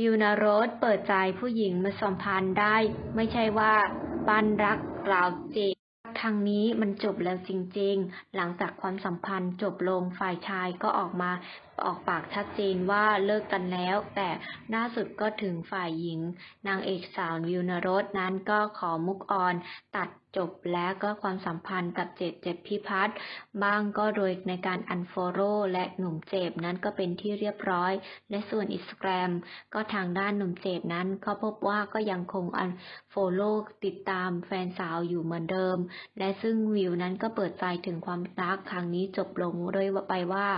วิวนรสเปิดใจผู้หญิงมาสัมพันธ์ได้ ไม่ใช่ว่าปั้นรักกล่าวเจทางนี้มันจบแล้วจริงๆ หลังจากความสัมพันธ์จบลงฝ่ายชายก็ออกมา ออกปากชัดเจนว่าเลิกกันแล้ว แต่ล่าสุดก็ถึงฝ่ายหญิง นางเอกสาววิวนรสนั้นก็ขอมุกออน ตัดจบแล้วก็ความสัมพันธ์กับเจดเจ็ดพิพัฒน์บ้างก็โดยในการอันโฟโรและหนุ่มเจบนั้นก็เป็นที่เรียบร้อย และส่วนอินสตาแกรมก็ทางด้านหนุ่มเจบนั้นก็พบว่าก็ยังคงอันโฟโลติดตามแฟนสาวอยู่เหมือนเดิม และซึ่งวิวนั้นก็เปิดใจถึงความรักครั้งนี้จบลงด้วยไปว่า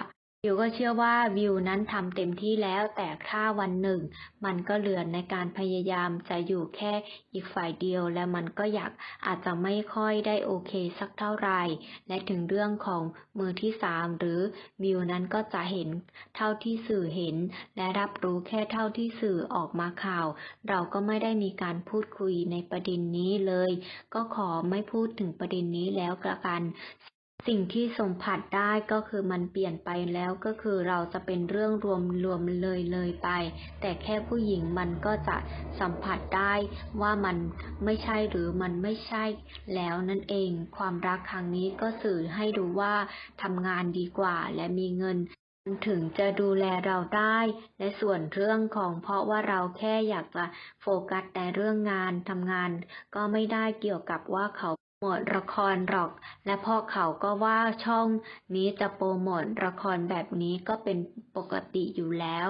วิวก็เชื่อว่าวิวนั้นทำเต็มที่แล้ว แต่ถ้าวันหนึ่ง มันก็เหลือในการพยายามจะอยู่แค่อีกฝ่ายเดียว และมันก็อยากอาจจะไม่ค่อยได้โอเคสักเท่าไหร่และถึงเรื่องของมือที่สามหรือวิวนั้นก็จะเห็นเท่าที่สื่อเห็น และรับรู้แค่เท่าที่สื่อออกมาข่าว เราก็ไม่ได้มีการพูดคุยในประเด็นนี้เลย ก็ขอไม่พูดถึงประเด็นนี้แล้วกระกัน สิ่งที่สัมผัสได้ก็คือมันเปลี่ยนไปแล้วก็คือเราจะเป็นเรื่องรวมรวมเลยเลยไป แต่แค่ผู้หญิงมันก็จะสัมผัสได้ว่ามันไม่ใช่หรือมันไม่ใช่แล้วนั่นเอง ความรักครั้งนี้ก็สื่อให้ดูว่าทำงานดีกว่าและมีเงินถึงจะดูแลเราได้ และส่วนเรื่องของเพราะว่าเราแค่อยากจะโฟกัสแต่เรื่องงานทำงาน ก็ไม่ได้เกี่ยวกับว่าเขา โมทละครหรอก และพอเขาก็ว่าช่องนี้จะโปรโมทละครแบบนี้ก็เป็นปกติอยู่แล้ว